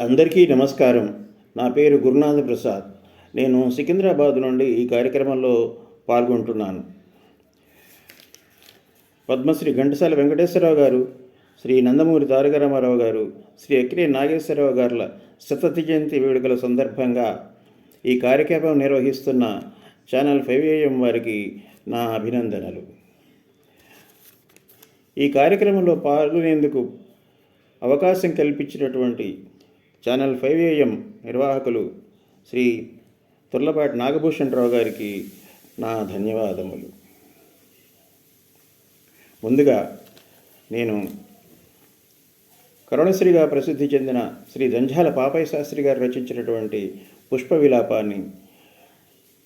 అందరికీ నమస్కారం. నా పేరు గురునాథ ప్రసాద్. నేను సికింద్రాబాద్ నుండి ఈ కార్యక్రమంలో పాల్గొంటున్నాను. పద్మశ్రీ ఘంటసాల వెంకటేశ్వరరావు గారు శ్రీ నందమూరి తారక రామారావు గారు శ్రీ అక్కినే నాగేశ్వరరావు గారుల శతతి జయంతి వేడుకల సందర్భంగా ఈ కార్యక్రమం నిర్వహిస్తున్న ఛానల్ ఫైవ్ ఏఎం వారికి నా అభినందనలు. ఈ కార్యక్రమంలో పాల్గొనేందుకు అవకాశం కల్పించినటువంటి ఛానల్ ఫైవ్ ఏఎం నిర్వాహకులు శ్రీ తుర్లపాటి నాగభూషణ్ రావు గారికి నా ధన్యవాదములు. ముందుగా నేను కరుణశ్రీగా ప్రసిద్ధి చెందిన శ్రీ జంఝాల పాపయ్య శాస్త్రి గారు రచించినటువంటి పుష్ప విలాపాన్ని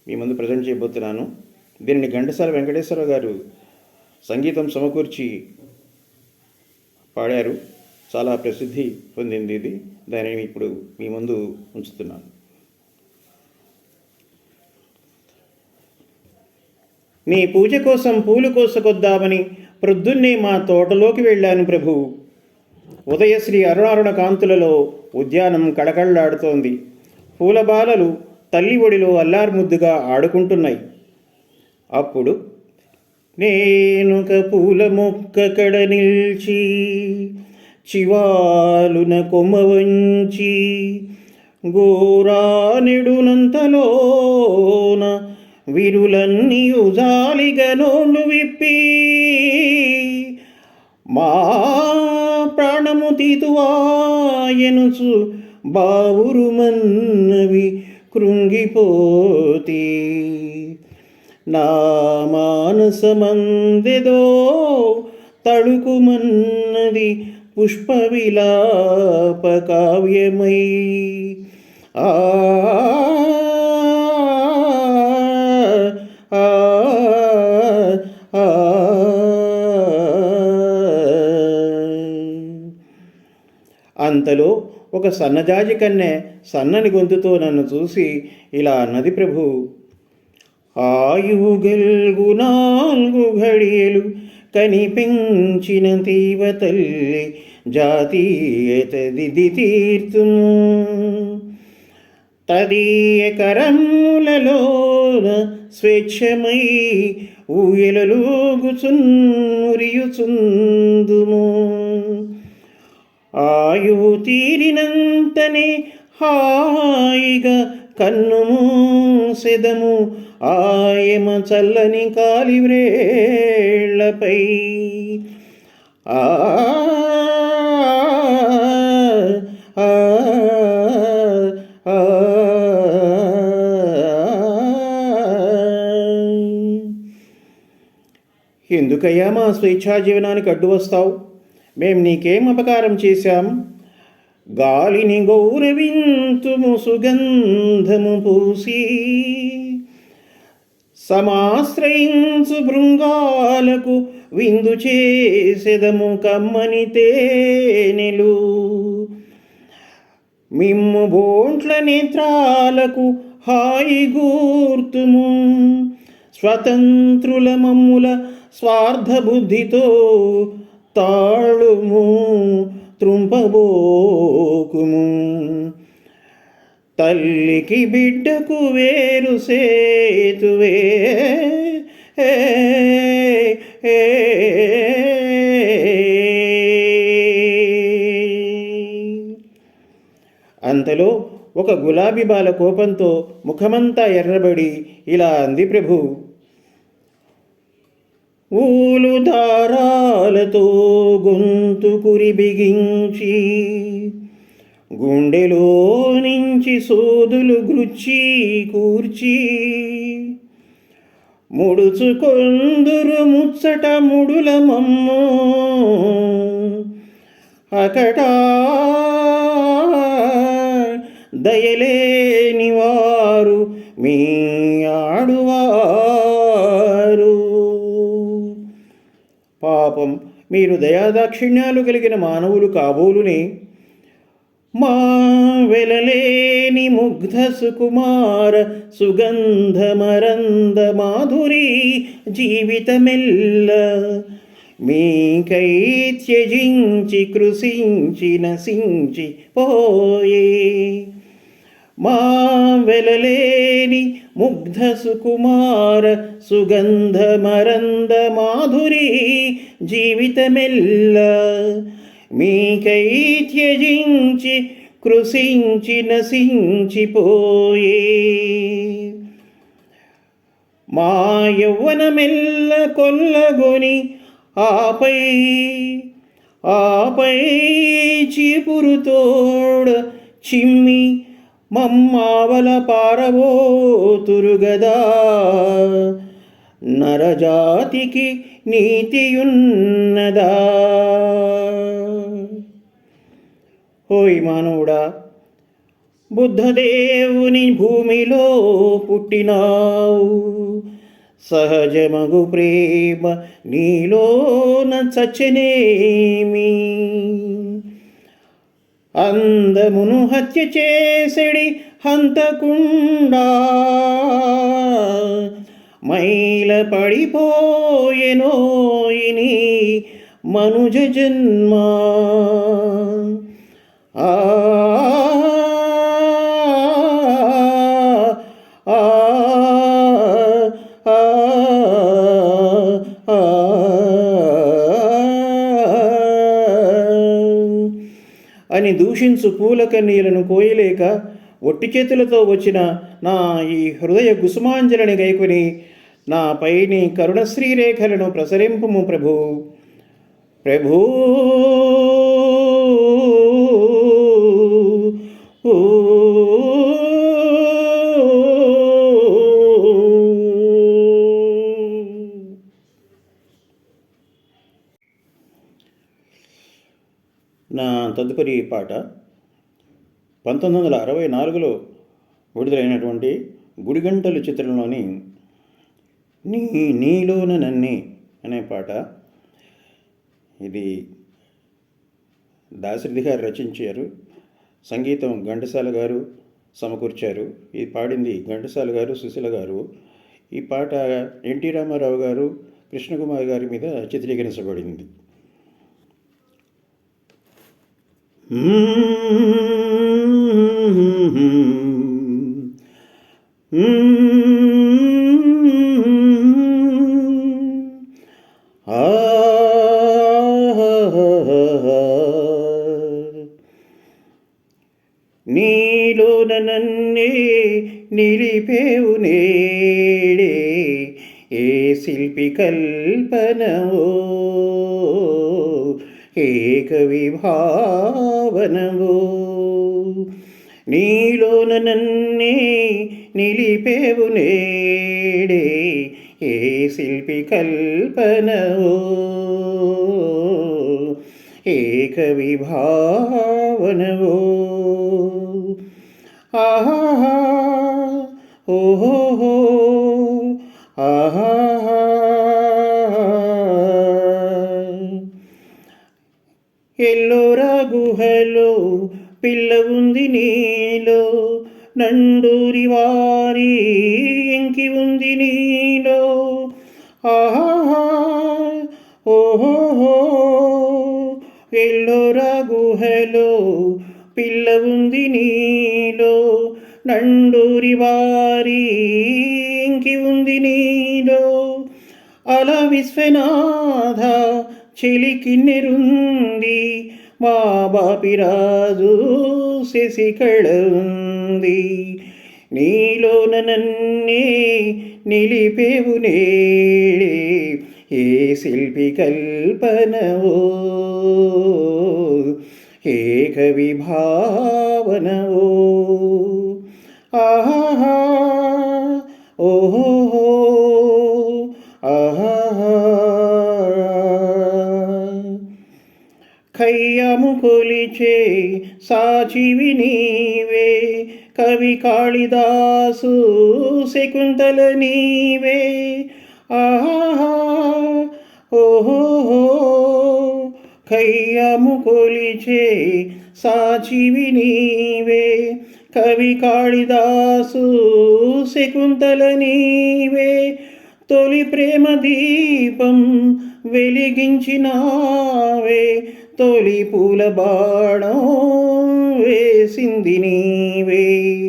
మీ ముందు ప్రజెంట్ చేయబోతున్నాను. దీనిని ఘంటసాల వెంకటేశ్వర గారు సంగీతం సమకూర్చి పాడారు. చాలా ప్రసిద్ధి పొందింది ఇది. దానిని ఇప్పుడు మీ ముందు ఉంచుతున్నాను. నీ పూజ కోసం పూలు కోసుకొద్దామని ప్రొద్దున్నే మా తోటలోకి వెళ్ళాను ప్రభు. ఉదయశ్రీ అరుణారుణ కాంతులలో ఉద్యానం కళకళలాడుతోంది. పూలబాలలు తల్లి ఒడిలో అల్లారుముద్దుగా ఆడుకుంటున్నాయి. అప్పుడు నేనుక పూల మొక్క కడ నిల్చి చివాలున కొమవంచి గోరానిడునంతలోన విరులన్నీ ఉజాలిగా నోళ్ళు విప్పి మా ప్రాణము తీతువాయనుసు బావురు మన్నవి కృంగిపోతి నా మానసమందెదో తడుకుమన్నది పుష్ప విలాప కావ్యమై ఆ ఆ, ఆ, అంతలో ఒక సన్నజాజి కన్నె సన్నని గొంతుతో నన్ను చూసి ఇలా అన్నది ప్రభు ఆయుగల్గు గెల్గు నాలుగు ఘడియలు కనిపించిన తీవ తల్లి జాతీయతది తీర్తుము తదీయ కరములలోన స్వేచ్ఛమై ఊయలలోగుచున్నురియుచుందుము. ఆయువు తీరినంతనే హాయిగా కన్ను మూసెదము ఆయమ చల్లని కాలివ్రేళ్ళపై. ఆ, ఎందుకయ్యా మా స్వేచ్ఛా జీవనానికి అడ్డు వస్తావు? మేం నీకేం అపకారం చేశాం? గాలిని గౌరవింతుము సుగంధము పూసి సమాశ్రయించు భృంగాలకు విందు చేసెదము కమ్మని తేనెలు. మిమ్ము బోంట్ల నేత్రాలకు హాయి గూర్తుము. స్వతంత్రుల మమ్ముల స్వార్థ బుద్ధితో తాళుము త్రుంపబోకుము. తల్లికి బిడ్డకు వేరు సేతువే. అంతలో ఒక గులాబీ బాల కోపంతో ముఖమంతా ఎర్రబడి ఇలా అంది ప్రభు ఊలు దారాలతో గొంతు కురి బిగించి గుండెలో నుంచి సోదులు గుచ్చి కూర్చి ముడుచుకొందురు ముచ్చట ముడుల మమ్మో అకట దయలేని వారు మీ ఆడువారు మీరు దయాదాక్షిణ్యాలు కలిగిన మానవులు కాబోలునే. మా వెలలేని ముగ్ధ సుకుమార సుగంధ మరంద మాధురి జీవితమెల్ల. మీకై త్యజించి కృషించి నశించి పోయే మా వెలలేని ముగ్ధ సుకుమార సుగంధ మరంద మాధురి జీవితమెల్ల. మీకై త్యజించి కృషించి నశించిపోయే మా యౌవనమెల్ల కొల్లగొని ఆపై ఆపై చిపురుతోడ చిమ్మి మమ్మావల పారబోతురుగదా నరజాతికి నీతియున్నదా. ఓయ్ మానవుడా బుద్ధదేవుని భూమిలో పుట్టినావు. సహజమగు ప్రేమ నీలోన చచ్చనేమి? అందమును హత్య చేసడి హంతకుండా. మైల పడిపోయెనోయిని మనుజ జన్మా. ఆ దూషించు పూల కన్నీలను కోయలేక ఒట్టి చేతులతో వచ్చిన నా ఈ హృదయ గుసుమాంజలిని గైకొని నా పైని కరుణశ్రీరేఖలను ప్రసరింపుము ప్రభు. ప్రభూ. తదుపరి పాట పంతొమ్మిది వందల అరవై నాలుగులో విడుదలైనటువంటి గుడిగంటలు చిత్రంలోని నీ నీలోన నన్నే అనే పాట. ఇది దాశరథి గారు రచించారు సంగీతం ఘంటసాల గారు సమకూర్చారు ఇది పాడింది ఘంటసాల గారు సుశీల గారు. ఈ పాట ఎన్టీ రామారావు గారు కృష్ణకుమార్ గారి మీద చిత్రీకరించబడింది. నీలోన నన్నే నిలిపేవు నేడే ఏ శిల్పి కల్పనవో ఏక విభావనవో నీలోన నన్నే నిలిపేవు నేడే ఏ శిల్పి కల్పనవో. ఏక విభావనవో. ఆహా ఓహో ఆహా ఎల్లోరా గుహలో పిల్ల ఉంది నీలో నండూరి వారి ఇంకి ఉంది నీలో. ఆహా ఓహో ఎల్లోరా గుహలో పిల్ల ఉంది నీలో నండూరి వారి ఇంకి ఉంది నీలో. అలా విశ్వనాథ చెలికి నెరుంది మా బాపిరాజు శశికళ ఉంది నీలోన నన్నే నిలిపేవు నేడే ఏ శిల్పి కల్పనవో ఏ కవి భావనవో. ఆహా ఓహో ఆహా కయ్యము కొలిచే సాచివి నీవే. కవి కాళిదాసు శకుంతల నీవే. ఆహా ఓహో కయ్యము కొలిచే సాచివి నీవే. కవి కాళిదాసు శకుంతల నీవే. తొలి ప్రేమ దీపం వెలిగించినావే. తొలి పూల బాణం వేసింది నీవే.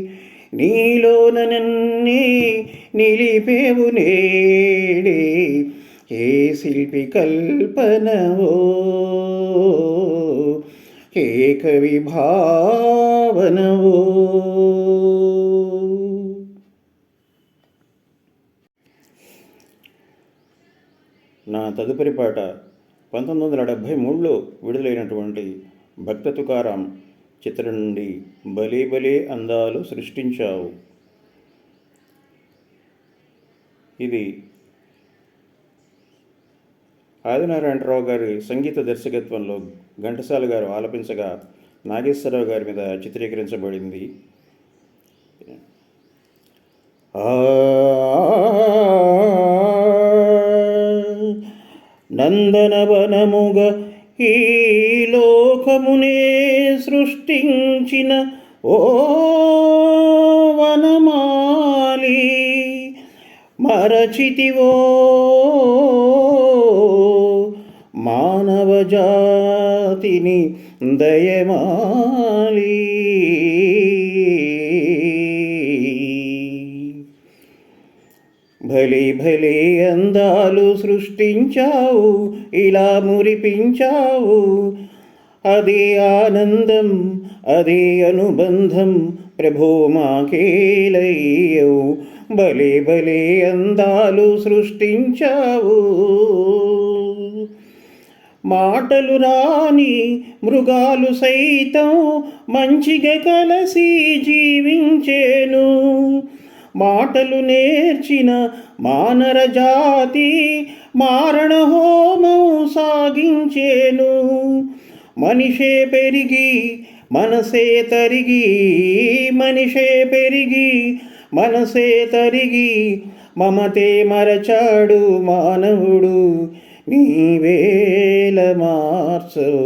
నీలోన నన్నే నిలిపేవు నేడే. ఏ శిల్పి కల్పనవో? ఏ కవి భావనవో? నా తదుపరి పాట పంతొమ్మిది వందల డెబ్భై మూడులో విడుదలైనటువంటి భక్త తుకారాం చిత్రం నుండి బలే బలే అందాలు సృష్టించావు. ఇది ఆదినారాయణరావు గారి సంగీత దర్శకత్వంలో ఘంటసాల గారు ఆలపించగా నాగేశ్వరరావు గారి మీద చిత్రీకరించబడింది. ఆ నందనవనముగ ఈ లోకమునే సృష్టించిన ఓ వనమాలి. మరచితివో మానవ జాతిని దయమాలి. భలే భలే అందాలు సృష్టించావు ఇలా మురిపించావు. అదే ఆనందం అదే అనుబంధం ప్రభో మాకేలయ్యవు భలే భలే అందాలు సృష్టించావు. మాటలు రాని మృగాలు సైతం మంచిగా కలసి జీవించేను. మాటలు నేర్చిన మానర జాతి మారణ హోమం సాగించేను. మనిషే పెరిగి మనసే తరిగి మనిషే పెరిగి మనసే తరిగి మమతే మరచాడు మానవుడు నీవేల మార్చవు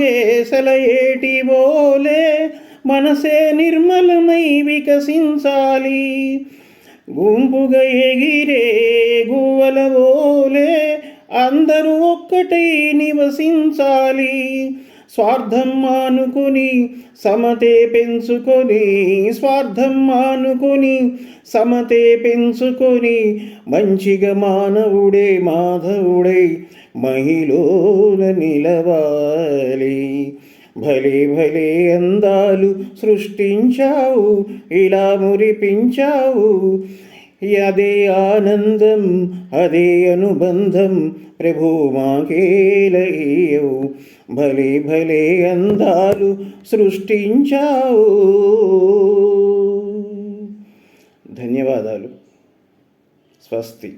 సాగే సెలయేటి బోలే మనసే నిర్మలమై వికసించాలి. గుంపుగా ఎగిరే గువ్వల బోలే అందరూ ఒక్కటై నివసించాలి. స్వార్థం మానుకుని సమతే పెంచుకొని స్వార్థం మానుకుని సమతే పెంచుకొని మంచిగా మానవుడే మాధవుడై మహిళన నిలవాలి. భలే భలే అందాలు సృష్టించావు ఇలా మురిపించావు. అదే ఆనందం అదే అనుబంధం ప్రభు మాకేలయ్యవు భలే భలే అందాలు సృష్టించావు. ధన్యవాదాలు. స్వస్తి.